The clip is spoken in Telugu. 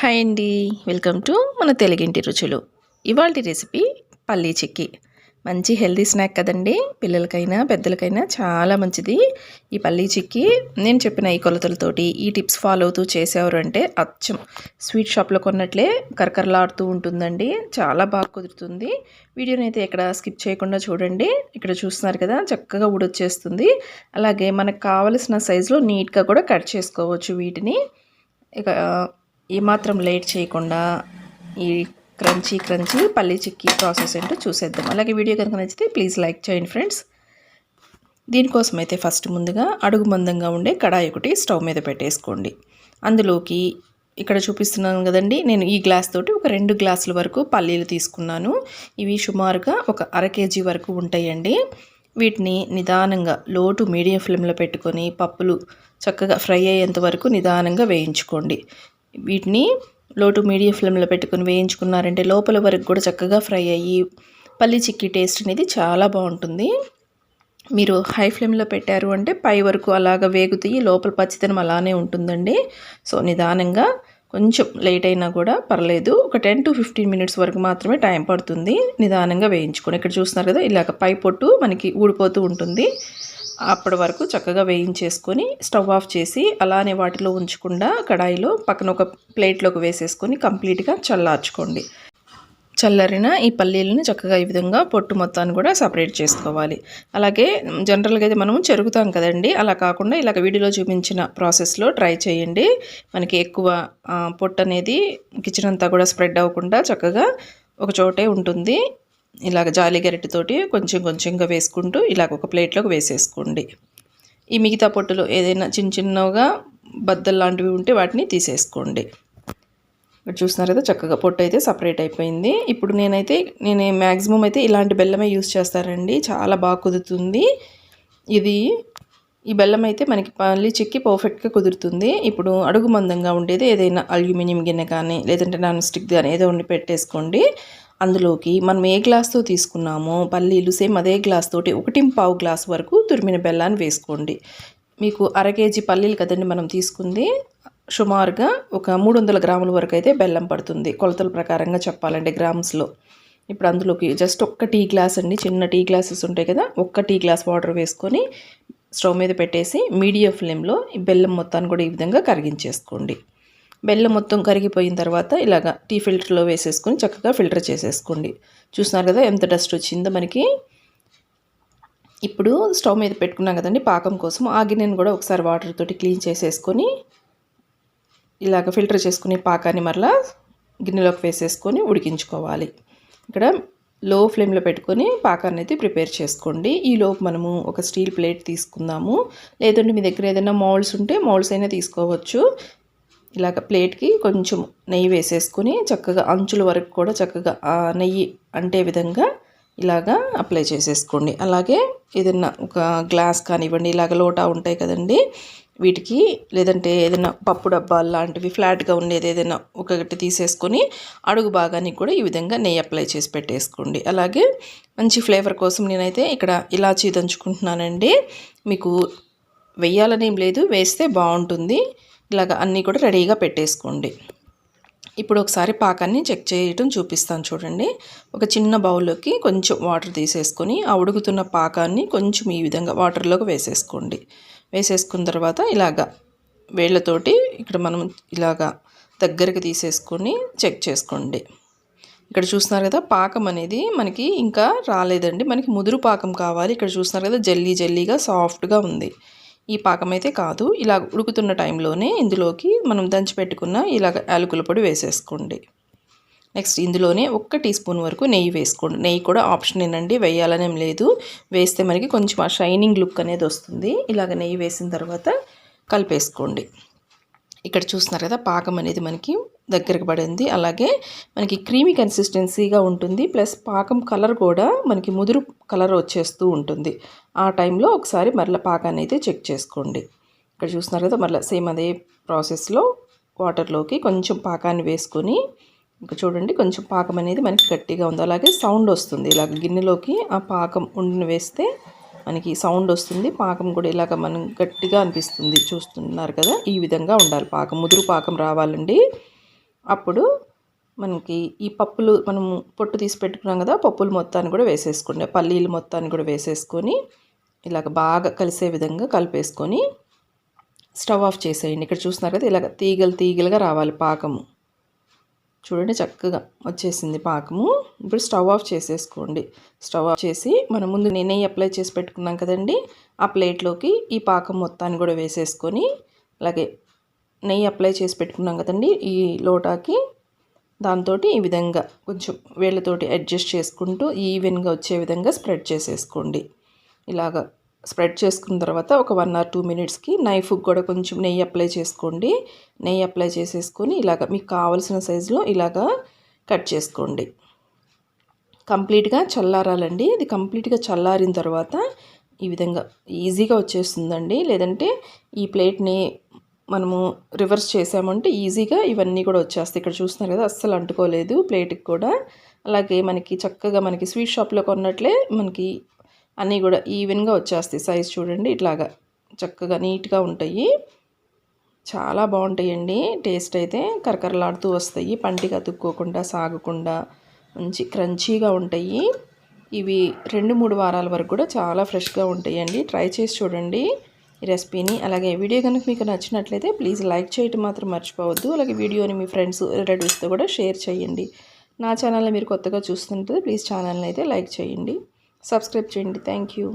హాయ్ అండి. వెల్కమ్ టు మన తెలుగింటి రుచులు. ఇవాళ రెసిపీ పల్లీ చిక్కీ. మంచి హెల్తీ స్నాక్ కదండి. పిల్లలకైనా పెద్దలకైనా చాలా మంచిది. ఈ పల్లీ చిక్కీ నేను చెప్పిన ఈ కొలతలతోటి ఈ టిప్స్ ఫాలో అవుతూ చేసేవారు అంటే అచ్చం. స్వీట్ షాప్లో కొన్నట్లే కరకరలాడుతూ ఉంటుందండి. చాలా బాగా కుదురుతుంది. వీడియోని అయితే ఇక్కడ స్కిప్ చేయకుండా చూడండి. ఇక్కడ చూస్తున్నారు కదా చక్కగా ఉడొచ్చేస్తుంది అలాగే మనకు కావలసిన సైజులో నీట్గా కూడా కట్ చేసుకోవచ్చు వీటిని. ఇక ఏమాత్రం లేట్ చేయకుండా ఈ క్రంచీ క్రంచీ పల్లీ చిక్కీ ప్రాసెస్ ఏంటో చూసేద్దాం. అలాగే వీడియో కనుక నచ్చితే ప్లీజ్ లైక్ చేయండి ఫ్రెండ్స్. దీనికోసం అయితే ఫస్ట్ ముందుగా అడుగు మందంగా ఉండే కడాయి ఒకటి స్టవ్ మీద పెట్టేసుకోండి. అందులోకి ఇక్కడ చూపిస్తున్నాను కదండి నేను ఈ గ్లాస్ తోటి ఒక రెండు గ్లాసుల వరకు పల్లీలు తీసుకున్నాను. ఇవి సుమారుగా ఒక అర కేజీ వరకు ఉంటాయండి. వీటిని నిదానంగా లోటు మీడియం ఫ్లేమ్లో పెట్టుకొని పప్పులు చక్కగా ఫ్రై అయ్యేంత వరకు నిదానంగా వేయించుకోండి. వీటిని లోటు మీడియం ఫ్లేమ్లో పెట్టుకుని వేయించుకున్నారంటే లోపల వరకు కూడా చక్కగా ఫ్రై అయ్యి పల్లి చిక్కీ టేస్ట్ అనేది చాలా బాగుంటుంది. మీరు హై ఫ్లేమ్లో పెట్టారు అంటే పై వరకు అలాగ వేగుతాయి లోపల పచ్చితనం అలానే ఉంటుందండి. సో నిదానంగా కొంచెం లేట్ అయినా కూడా పర్లేదు. ఒక టెన్ టు ఫిఫ్టీన్ మినిట్స్ వరకు మాత్రమే టైం పడుతుంది. నిదానంగా వేయించుకొని ఇక్కడ చూస్తున్నారు కదా ఇలాగ పై పొట్టు మనకి ఊడిపోతూ ఉంటుంది. అప్పటి వరకు చక్కగా వేయించేసుకొని స్టవ్ ఆఫ్ చేసి అలానే వాటిలో ఉంచకుండా కడాయిలో పక్కన ఒక ప్లేట్లోకి వేసేసుకొని కంప్లీట్గా చల్లార్చుకోండి. చల్లరిన ఈ పల్లీలను చక్కగా ఈ విధంగా పొట్టు మొత్తాన్ని కూడా సపరేట్ చేసుకోవాలి. అలాగే జనరల్గా అయితే మనం చెరుగుతాం కదండి అలా కాకుండా ఇలాగ వీడియోలో చూపించిన ప్రాసెస్లో ట్రై చేయండి. మనకి ఎక్కువ పొట్టు అనేది కిచెన్ అంతా కూడా స్ప్రెడ్ అవ్వకుండా చక్కగా ఒక చోటే ఉంటుంది. ఇలాగ జాలి గరిటెతోటి కొంచెం కొంచెంగా వేసుకుంటూ ఇలాగ ఒక ప్లేట్లోకి వేసేసుకోండి. ఈ మిగతా పొట్టులో ఏదైనా చిన్న చిన్నగా బద్దలు లాంటివి ఉంటే వాటిని తీసేసుకోండి. ఇక్కడ చూస్తున్నారు కదా చక్కగా పొట్టు అయితే సపరేట్ అయిపోయింది. ఇప్పుడు నేనైతే నేను మ్యాక్సిమం అయితే ఇలాంటి బెల్లమే యూస్ చేస్తారండి చాలా బాగా కుదురుతుంది. ఇది ఈ బెల్లం అయితే మనకి పల్లి చిక్కి పర్ఫెక్ట్గా కుదురుతుంది. ఇప్పుడు అడుగు మందంగా ఉండేది ఏదైనా అల్యూమినియం గిన్నె కానీ లేదంటే నాన్ స్టిక్ కానీ ఏదో ఉండి పెట్టేసుకోండి. అందులోకి మనం ఏ గ్లాస్తో తీసుకున్నామో పల్లీలు సేమ్ అదే గ్లాస్ తోటి ఒకటి పావు గ్లాస్ వరకు తురిమిన బెల్లాన్ని వేసుకోండి. మీకు అర కేజీ పల్లీలు కదండి మనం తీసుకుంది. సుమారుగా ఒక మూడు వందల గ్రాముల వరకు అయితే బెల్లం పడుతుంది. కొలతల ప్రకారంగా చెప్పాలంటే గ్రామ్స్లో. ఇప్పుడు అందులోకి జస్ట్ ఒక్క టీ గ్లాస్ అండి. చిన్న టీ గ్లాసెస్ ఉంటాయి కదా ఒక్క టీ గ్లాస్ వాటర్ వేసుకొని స్టవ్ మీద పెట్టేసి మీడియం ఫ్లేమ్లో ఈ బెల్లం మొత్తాన్ని కూడా ఈ విధంగా కరిగించేసుకోండి. బెల్లం మొత్తం కరిగిపోయిన తర్వాత ఇలాగ టీ ఫిల్టర్లో వేసేసుకొని చక్కగా ఫిల్టర్ చేసేసుకోండి. చూస్తున్నారు కదా ఎంత డస్ట్ వచ్చిందో మనకి. ఇప్పుడు స్టవ్ మీద పెట్టుకున్నాం కదండి పాకం కోసం. ఆ గిన్నెను కూడా ఒకసారి వాటర్ తోటి క్లీన్ చేసేసుకొని ఇలాగ ఫిల్టర్ చేసుకుని పాకాన్ని మరలా గిన్నెలోకి వేసేసుకొని ఉడికించుకోవాలి. ఇక్కడ లో ఫ్లేమ్లో పెట్టుకొని పాకాన్ని అయితే ప్రిపేర్ చేసుకోండి. ఈ మనము ఒక స్టీల్ ప్లేట్ తీసుకుందాము. లేదంటే మీ దగ్గర ఏదైనా మౌల్డ్స్ ఉంటే మౌల్డ్స్ అయినా తీసుకోవచ్చు. ఇలాగ ప్లేట్కి కొంచెం నెయ్యి వేసేసుకొని చక్కగా అంచుల వరకు కూడా చక్కగా ఆ నెయ్యి అంటే విధంగా ఇలాగా అప్లై చేసేసుకోండి. అలాగే ఏదైనా ఒక గ్లాస్ కానివ్వండి ఇలాగ లోటా ఉంటాయి కదండి వీటికి లేదంటే ఏదైనా పప్పు డబ్బాలు లాంటివి ఫ్లాట్గా ఉండేది ఏదైనా ఒకటి తీసేసుకొని అడుగు భాగానికి కూడా ఈ విధంగా నెయ్యి అప్లై చేసి పెట్టేసుకోండి. అలాగే మంచి ఫ్లేవర్ కోసం నేనైతే ఇక్కడ ఇలాచీ దంచుకుంటున్నానండి. మీకు వెయ్యాలనేం లేదు వేస్తే బాగుంటుంది. ఇలాగ అన్నీ కూడా రెడీగా పెట్టేసుకోండి. ఇప్పుడు ఒకసారి పాకాన్ని చెక్ చేయటం చూపిస్తాను చూడండి. ఒక చిన్న బౌల్లోకి కొంచెం వాటర్ తీసేసుకొని ఆ ఉడుకుతున్న పాకాన్ని కొంచెం ఈ విధంగా వాటర్లోకి వేసేసుకోండి. వేసేసుకున్న తర్వాత ఇలాగ వేళ్ళతోటి ఇక్కడ మనం ఇలాగా దగ్గరికి తీసేసుకొని చెక్ చేసుకోండి. ఇక్కడ చూస్తున్నారు కదా పాకం అనేది మనకి ఇంకా రాలేదండి. మనకి ముదురు పాకం కావాలి. ఇక్కడ చూస్తున్నారు కదా జల్లీ జల్లీగా సాఫ్ట్గా ఉంది. ఈ పాకం అయితే కాదు. ఇలా ఉడుకుతున్న టైంలోనే ఇందులోకి మనం దంచి పెట్టుకున్న ఇలాగ యాలకుల పొడి వేసేసుకోండి. నెక్స్ట్ ఇందులోనే ఒక్క టీ స్పూన్ వరకు నెయ్యి వేసుకోండి. నెయ్యి కూడా ఆప్షన్ ఏనండి వేయాలనేం లేదు. వేస్తే మనకి కొంచెం ఆ షైనింగ్ లుక్ అనేది వస్తుంది. ఇలాగ నెయ్యి వేసిన తర్వాత కలిపేసుకోండి. ఇక్కడ చూస్తున్నారు కదా పాకం అనేది మనకి దగ్గరకు పడింది. అలాగే మనకి క్రీమీ కన్సిస్టెన్సీగా ఉంటుంది. ప్లస్ పాకం కలర్ కూడా మనకి ముదురు కలర్ వచ్చేస్తూ ఉంటుంది. ఆ టైంలో ఒకసారి మరలా పాకాన్ని అయితే చెక్ చేసుకోండి. ఇక్కడ చూస్తున్నారు కదా మరలా సేమ్ అదే ప్రాసెస్లో వాటర్లోకి కొంచెం పాకాన్ని వేసుకొని ఇంకా చూడండి కొంచెం పాకం అనేది మనకి గట్టిగా ఉంది. అలాగే సౌండ్ వస్తుంది. ఇలాగ గిన్నెలోకి ఆ పాకం ఉండిని వేస్తే మనకి సౌండ్ వస్తుంది. పాకం కూడా ఇలాగ మనం గట్టిగా అనిపిస్తుంది. చూస్తున్నారు కదా ఈ విధంగా ఉండాలి. పాకం ముదురు పాకం రావాలండి. అప్పుడు మనకి ఈ పప్పులు మనం పొట్టు తీసి పెట్టుకున్నాం కదా పప్పులు మొత్తాన్ని కూడా వేసేసుకోండి. పల్లీలు మొత్తాన్ని కూడా వేసేసుకొని ఇలాగ బాగా కలిసే విధంగా కలిపేసుకొని స్టవ్ ఆఫ్ చేసేయండి. ఇక్కడ చూస్తున్నారు కదా ఇలాగ తీగలు తీగలుగా రావాలి పాకము. చూడండి చక్కగా వచ్చేసింది పాకము. ఇప్పుడు స్టవ్ ఆఫ్ చేసేసుకోండి. స్టవ్ ఆఫ్ చేసి మనం ముందు నెయ్యి అప్లై చేసి పెట్టుకున్నాం కదండి ఆ ప్లేట్లోకి ఈ పాకం మొత్తాన్ని కూడా వేసేసుకొని అలాగే నెయ్యి అప్లై చేసి పెట్టుకున్నాం కదండి ఈ లోటాకి. దాంతో ఈ విధంగా కొంచెం వేళ్ళతోటి అడ్జస్ట్ చేసుకుంటూ ఈవెన్గా వచ్చే విధంగా స్ప్రెడ్ చేసేసుకోండి. ఇలాగ స్ప్రెడ్ చేసుకున్న తర్వాత ఒక వన్ ఆర్ టూ మినిట్స్కి నైఫ్కి కూడా కొంచెం నెయ్యి అప్లై చేసుకోండి. నెయ్యి అప్లై చేసేసుకొని ఇలాగ మీకు కావాల్సిన సైజులో ఇలాగా కట్ చేసుకోండి. కంప్లీట్గా చల్లారాలండి. ఇది కంప్లీట్గా చల్లారిన తర్వాత ఈ విధంగా ఈజీగా వచ్చేస్తుందండి. లేదంటే ఈ ప్లేట్ని మనము రివర్స్ చేసామంటే ఈజీగా ఇవన్నీ కూడా వచ్చేస్తాయి. ఇక్కడ చూస్తున్నారు కదా అస్సలు అంటుకోలేదు ప్లేట్కి కూడా. అలాగే మనకి చక్కగా మనకి స్వీట్ షాప్లో కొన్నట్లే మనకి అన్నీ కూడా ఈవెన్గా వచ్చేస్తాయి సైజ్ చూడండి. ఇట్లాగా చక్కగా నీట్గా ఉంటాయి. చాలా బాగుంటాయండి. టేస్ట్ అయితే కరకరలాడుతూ వస్తాయి. పంటికి అతుక్కోకుండా సాగకుండా మంచి క్రంచీగా ఉంటాయి. ఇవి రెండు మూడు వారాల వరకు కూడా చాలా ఫ్రెష్గా ఉంటాయండి. ట్రై చేసి చూడండి. ఈ రెసిపీని. అలాగే వీడియో కనుక మీకు నచ్చినట్లయితే ప్లీజ్ లైక్ చేయటం మాత్రం మర్చిపోవద్దు. అలాగే వీడియోని మీ ఫ్రెండ్స్ రిలేటివ్స్తో కూడా షేర్ చేయండి. నా ఛానల్ని మీరు కొత్తగా చూస్తుంటే ప్లీజ్ ఛానల్ని అయితే లైక్ చేయండి. సబ్స్క్రైబ్ చేయండి. Thank you.